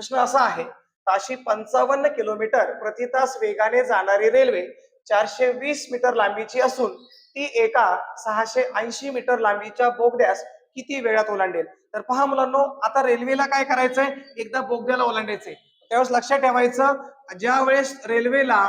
प्रश्न असा आहे ताशी पंचावन्न किलोमीटर प्रति तास वेगाने जाणारी रेल्वे चारशे वीस मीटर लांबीची असून ती एका सहाशे ऐंशी मीटर लांबीच्या बोगद्यास किती वेळात ओलांडेल? तर पहा मुलांनो आता रेल्वेला काय करायचंय? एकदा बोगद्याला ओलांडायचंय. त्यावेळेस लक्षात ठेवायचं ज्या वेळेस रेल्वेला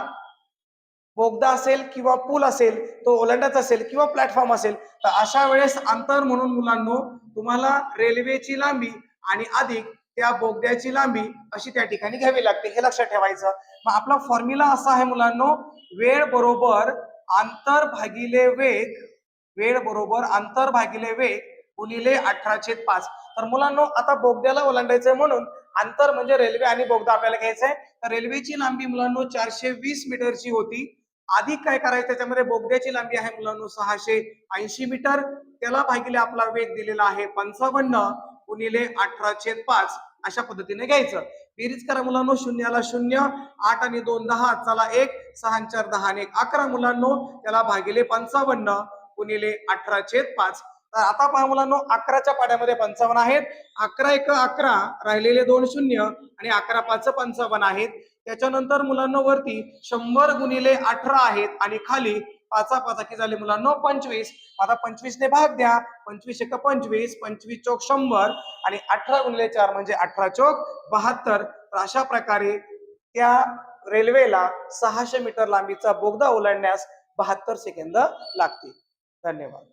बोगदा असेल किंवा पूल असेल तो ओलांडायचा असेल किंवा प्लॅटफॉर्म असेल तर अशा वेळेस अंतर म्हणून मुलांनो तुम्हाला रेल्वेची लांबी आणि अधिक त्या बोगद्याची लांबी अशी त्या ठिकाणी घ्यावी लागते हे लक्षात ठेवायचं. मग आपला फॉर्म्युला असा आहे मुलांनो वेळ बरोबर आंतर भागिले वेग वेळ बरोबर आंतर भागिले वेग गुणिले अठरा छेद पाच. तर मुलांनो आता बोगद्याला ओलांडायचंय म्हणून अंतर म्हणजे रेल्वे आणि बोगदा आपल्याला घ्यायचंय. तर रेल्वेची लांबी मुलांनो चारशे वीस मीटरची होती. अधिक काय करायचं त्याच्यामध्ये बोगद्याची लांबी आहे मुलांनो सहाशे ऐंशी मीटर. त्याला भागिले आपला वेग दिलेला आहे पंचावन्न. गुणिले अठरा छेद पाच अशा पद्धतीने घ्यायचं. बेरीज करा मुलांनो शून्याला शून्य आठ आणि दोन दहा चला एक सहा चार दहा आणि एक. अकरा मुलांनो त्याला भागिले पंचावन्न गुणिले अठरा छेद पाच. तर आता पहा मुलांनो अकराच्या पाड्यामध्ये पंचावन्न आहेत. अकरा एक अकरा राहिलेले दोन शून्य आणि अकरा पाच पंचावन्न आहेत. त्याच्यानंतर मुलांनो वरती शंभर गुणिले अठरा आहेत आणि खाली पाचा पाचा की झाले मुलांनो पंचवीस. आता पंचवीसने भाग द्या. पंचवीस एक पंचवीस पंचवीस चौक शंभर आणि अठरा गुणिले चार म्हणजे अठरा चौक बहात्तर. तर अशा प्रकारे त्या रेल्वेला सहाशे मीटर लांबीचा बोगदा ओलांडण्यास बहात्तर सेकंद लागतील. धन्यवाद.